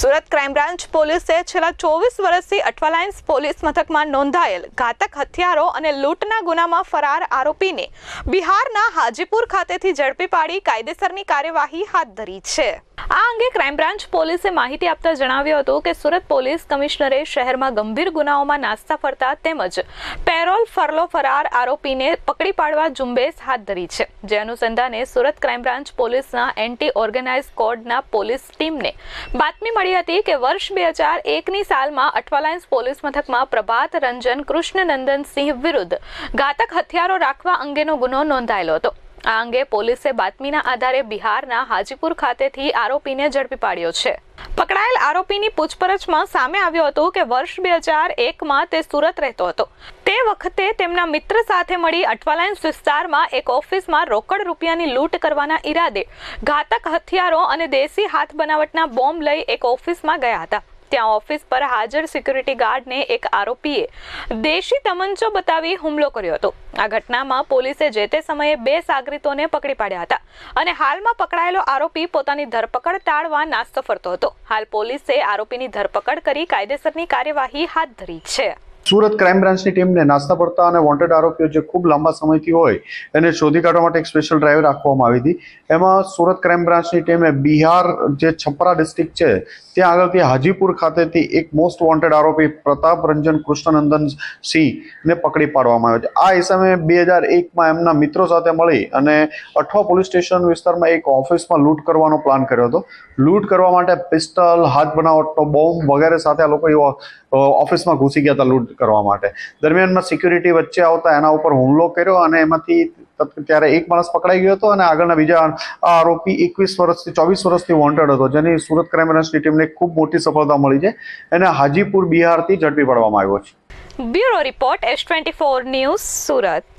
Surat crime branch પોલીસે છેલ્લા ચોવીસ વર્ષથી અઠવાલાઇન્સ પોલીસ મથકમાં નોંધાયેલ ઘાતક હથિયારો અને લૂંટના ગુનામાં ફરાર આરોપીને બિહારના હાજીપુર ખાતેથી ઝડપી પાડી કાયદેસરની કાર્યવાહી હાથ ધરી છે. આ અંગે ક્રાઇમ બ્રાન્ચ પોલીસે માહિતી આપતા જણાવ્યું હતું કે સુરત પોલીસ કમિશનરે શહેરમાં ગંભીર ગુનાઓમાં નાસ્તા ફરતા તેમજ પેરોલ ફરલો ફરાર આરોપીને પકડી પાડવા ઝુંબેશ હાથ ધરી છે. જે અનુસંધાને સુરત ક્રાઇમ બ્રાન્ચ પોલીસના એન્ટી ઓર્ગેનાઇઝ કોડના પોલીસ ટીમને બાતમી મળી હતી કે વર્ષ બે હજાર એકની સાલમાં અઠવાલાઇન્સ પોલીસ મથકમાં પ્રભાત રંજન કૃષ્ણનંદન સિંહ વિરુદ્ધ ઘાતક હથિયારો રાખવા અંગેનો ગુનો નોંધાયેલો હતો. આ અંગે પોલીસે બાતમીના આધારે બિહારના હાજીપુર ખાતેથી આરોપીને ઝડપી પાડ્યો છે. પકડાયેલ આરોપીની પૂછપરછમાં સામે આવ્યું હતું કે વર્ષ બે હજાર એકમાં તે સુરત રહેતો હતો. તે વખતે તેમના મિત્ર સાથે મળી અઠવાલાઇન્સ વિસ્તારમાં એક ઓફિસમાં રોકડ રૂપિયાની લૂંટ કરવાના ઈરાદે ઘાતક હથિયારો અને દેશી હાથ બનાવટના બોમ્બ લઈ એક ઓફિસમાં ગયા હતા. ત્યાં ઓફિસ પર હાજર સિક્યુરિટી ગાર્ડને એક આરોપીએ દેશી તમંચો બતાવી હુમલો કર્યો હતો. આ ઘટનામાં પોલીસે જે તે સમયે બે સાગરીતોને પકડી પાડ્યા હતા અને હાલમાં પકડાયેલો આરોપી પોતાની ધરપકડ ટાળવા નાસ્તો ફરતો હતો. હાલ પોલીસે આરોપીની ધરપકડ કરી કાયદેસરની કાર્યવાહી હાથ ધરી છે. સુરત ક્રાઇમ બ્રાન્ચની ટીમને નાસ્તા પડતા અને વોન્ટેડ આરોપીઓ જે ખૂબ લાંબા સમયથી હોય એને શોધી કાઢવા માટે એક સ્પેશિયલ ડ્રાઈવ રાખવામાં આવી હતી. એમાં સુરત ક્રાઇમ બ્રાન્ચની ટીમે બિહાર જે છપરા ડિસ્ટ્રિક્ટ છે, ત્યાં આગળથી હાજીપુર ખાતેથી એક મોસ્ટ વોન્ટેડ આરોપી પ્રતાપ રંજન કૃષ્ણનંદન સિંહને પકડી પાડવામાં આવ્યો છે. આ હિસાબે બે હજાર એકમાં એમના મિત્રો સાથે મળી અને અઠવા પોલીસ સ્ટેશન વિસ્તારમાં એક ઓફિસમાં લૂંટ કરવાનો પ્લાન કર્યો હતો. લૂંટ કરવા માટે પિસ્ટલ હાથ બનાવટનો બોમ્બ વગેરે સાથે આ લોકો ઓફિસમાં ઘૂસી ગયા હતા લૂંટ કરવા માટે. દરમિયાનમાં સિક્યુરિટી વચ્ચે આવતા એના ઉપર હુમલો કર્યો અને એમાંથી ત્યારે એક માણસ પકડાઈ ગયો હતો અને આગળના બીજા આરોપી એકવીસ વર્ષથી, ચોવીસ વર્ષથી વોન્ટેડ હતો, જેની સુરત ક્રાઇમ બ્રાન્ચની ટીમને ખૂબ મોટી સફળતા મળી છે. એને હાજીપુર બિહારથી ઝડપી પાડવામાં આવ્યો છે. Bureau report S twenty four news Surat.